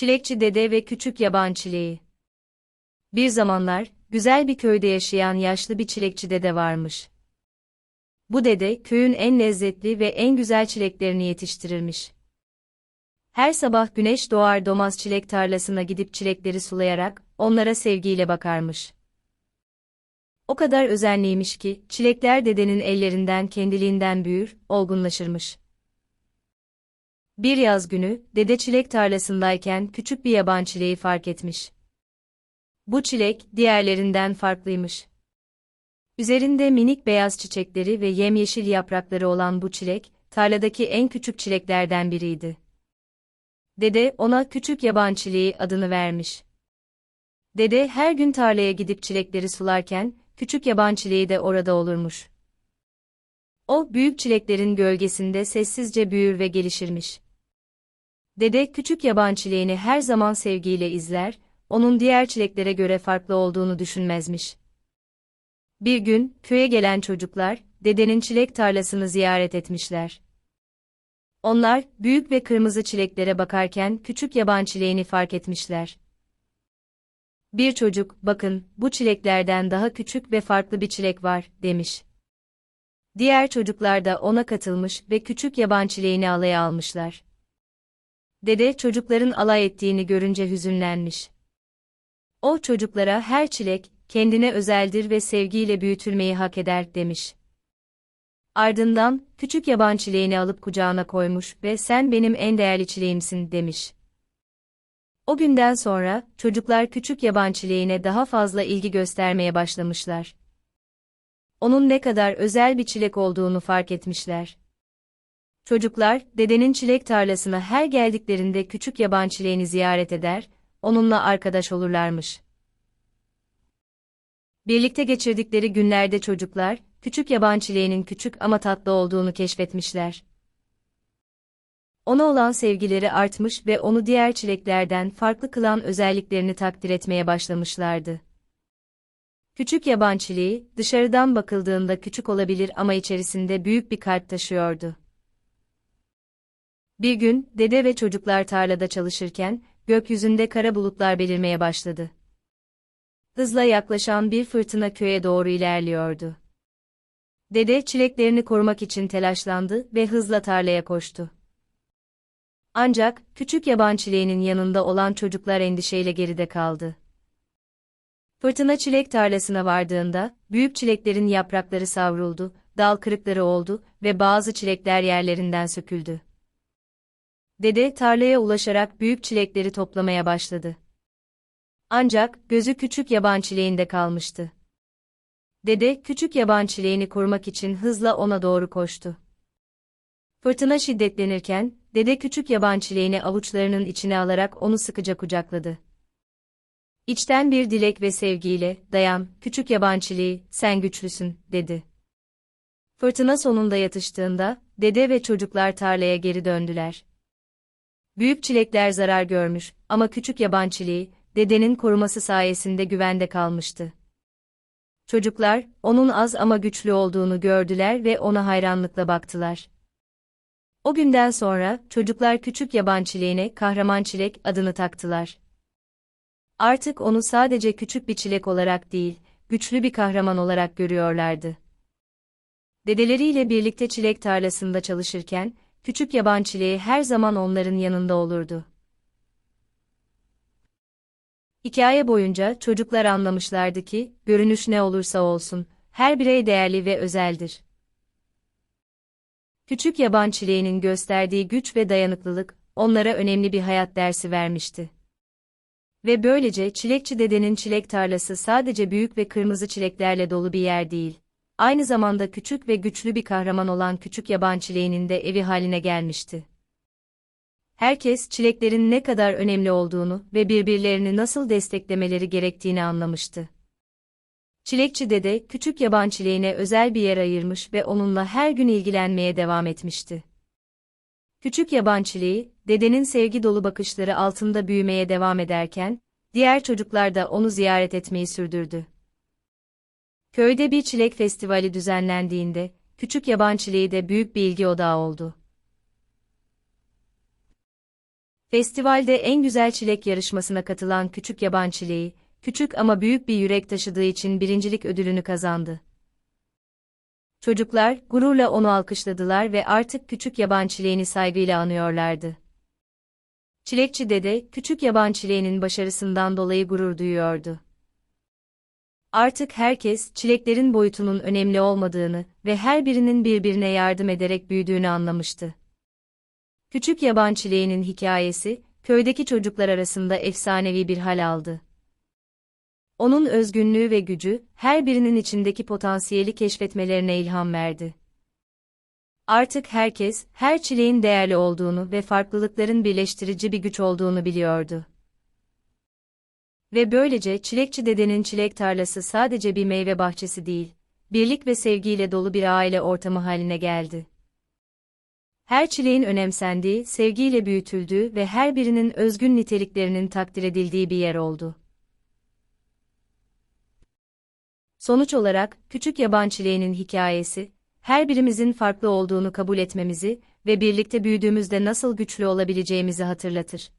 Çilekçi Dede ve Küçük Yaban Çileği Bir zamanlar, güzel bir köyde yaşayan yaşlı bir çilekçi dede varmış. Bu dede, köyün en lezzetli ve en güzel çileklerini yetiştirirmiş. Her sabah güneş doğar doğmaz çilek tarlasına gidip çilekleri sulayarak, onlara sevgiyle bakarmış. O kadar özenliymiş ki, çilekler dedenin ellerinden kendiliğinden büyür, olgunlaşırmış. Bir yaz günü, dede çilek tarlasındayken küçük bir yaban çileği fark etmiş. Bu çilek, diğerlerinden farklıymış. Üzerinde minik beyaz çiçekleri ve yemyeşil yaprakları olan bu çilek, tarladaki en küçük çileklerden biriydi. Dede, ona küçük yaban çileği adını vermiş. Dede her gün tarlaya gidip çilekleri sularken, küçük yaban çileği de orada olurmuş. O, büyük çileklerin gölgesinde sessizce büyür ve gelişirmiş. Dede küçük yaban çileğini her zaman sevgiyle izler, onun diğer çileklere göre farklı olduğunu düşünmezmiş. Bir gün, köye gelen çocuklar, dedenin çilek tarlasını ziyaret etmişler. Onlar, büyük ve kırmızı çileklere bakarken küçük yaban çileğini fark etmişler. Bir çocuk, bakın, bu çileklerden daha küçük ve farklı bir çilek var, demiş. Diğer çocuklar da ona katılmış ve küçük yaban çileğini alaya almışlar. Dede çocukların alay ettiğini görünce hüzünlenmiş. O çocuklara her çilek, kendine özeldir ve sevgiyle büyütülmeyi hak eder, demiş. Ardından, küçük yaban çileğini alıp kucağına koymuş ve sen benim en değerli çileğimsin, demiş. O günden sonra, çocuklar küçük yaban çileğine daha fazla ilgi göstermeye başlamışlar. Onun ne kadar özel bir çilek olduğunu fark etmişler. Çocuklar, dedenin çilek tarlasına her geldiklerinde küçük yaban çileğini ziyaret eder, onunla arkadaş olurlarmış. Birlikte geçirdikleri günlerde çocuklar, küçük yaban çileğinin küçük ama tatlı olduğunu keşfetmişler. Ona olan sevgileri artmış ve onu diğer çileklerden farklı kılan özelliklerini takdir etmeye başlamışlardı. Küçük yaban çileği, dışarıdan bakıldığında küçük olabilir ama içerisinde büyük bir kalp taşıyordu. Bir gün, dede ve çocuklar tarlada çalışırken, gökyüzünde kara bulutlar belirmeye başladı. Hızla yaklaşan bir fırtına köye doğru ilerliyordu. Dede çileklerini korumak için telaşlandı ve hızla tarlaya koştu. Ancak, küçük yaban çileğinin yanında olan çocuklar endişeyle geride kaldı. Fırtına çilek tarlasına vardığında, büyük çileklerin yaprakları savruldu, dal kırıkları oldu ve bazı çilekler yerlerinden söküldü. Dede tarlaya ulaşarak büyük çilekleri toplamaya başladı. Ancak gözü küçük yaban çileğinde kalmıştı. Dede küçük yaban çileğini korumak için hızla ona doğru koştu. Fırtına şiddetlenirken, dede küçük yaban çileğini avuçlarının içine alarak onu sıkıca kucakladı. İçten bir dilek ve sevgiyle, dayan, küçük yaban çileği, sen güçlüsün, dedi. Fırtına sonunda yatıştığında, dede ve çocuklar tarlaya geri döndüler. Büyük çilekler zarar görmüş ama küçük yaban çileği, dedenin koruması sayesinde güvende kalmıştı. Çocuklar, onun az ama güçlü olduğunu gördüler ve ona hayranlıkla baktılar. O günden sonra, çocuklar küçük yaban çileğine kahraman çilek adını taktılar. Artık onu sadece küçük bir çilek olarak değil, güçlü bir kahraman olarak görüyorlardı. Dedeleriyle birlikte çilek tarlasında çalışırken, küçük yaban çileği her zaman onların yanında olurdu. Hikaye boyunca çocuklar anlamışlardı ki, görünüş ne olursa olsun, her birey değerli ve özeldir. Küçük yaban çileğinin gösterdiği güç ve dayanıklılık, onlara önemli bir hayat dersi vermişti. Ve böylece çilekçi dedenin çilek tarlası sadece büyük ve kırmızı çileklerle dolu bir yer değil, aynı zamanda küçük ve güçlü bir kahraman olan küçük yaban çileğinin de evi haline gelmişti. Herkes çileklerin ne kadar önemli olduğunu ve birbirlerini nasıl desteklemeleri gerektiğini anlamıştı. Çilekçi dede küçük yaban çileğine özel bir yer ayırmış ve onunla her gün ilgilenmeye devam etmişti. Küçük yaban çileği, dedenin sevgi dolu bakışları altında büyümeye devam ederken, diğer çocuklar da onu ziyaret etmeyi sürdürdü. Köyde bir çilek festivali düzenlendiğinde, küçük yaban çileği de büyük bir ilgi odağı oldu. Festivalde en güzel çilek yarışmasına katılan küçük yaban çileği, küçük ama büyük bir yürek taşıdığı için birincilik ödülünü kazandı. Çocuklar gururla onu alkışladılar ve artık küçük yaban çileğini saygıyla anıyorlardı. Çilekçi dede, küçük yaban çileğinin başarısından dolayı gurur duyuyordu. Artık herkes, çileklerin boyutunun önemli olmadığını ve her birinin birbirine yardım ederek büyüdüğünü anlamıştı. Küçük yaban çileğinin hikayesi, köydeki çocuklar arasında efsanevi bir hal aldı. Onun özgünlüğü ve gücü, her birinin içindeki potansiyeli keşfetmelerine ilham verdi. Artık herkes, her çileğin değerli olduğunu ve farklılıkların birleştirici bir güç olduğunu biliyordu. Ve böylece Çilekçi Dede'nin çilek tarlası sadece bir meyve bahçesi değil, birlik ve sevgiyle dolu bir aile ortamı haline geldi. Her çileğin önemsendiği, sevgiyle büyütüldüğü ve her birinin özgün niteliklerinin takdir edildiği bir yer oldu. Sonuç olarak, küçük yaban çileğinin hikayesi, her birimizin farklı olduğunu kabul etmemizi ve birlikte büyüdüğümüzde nasıl güçlü olabileceğimizi hatırlatır.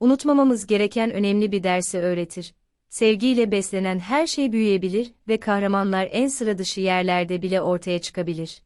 Unutmamamız gereken önemli bir dersi öğretir. Sevgiyle beslenen her şey büyüyebilir ve kahramanlar en sıra dışı yerlerde bile ortaya çıkabilir.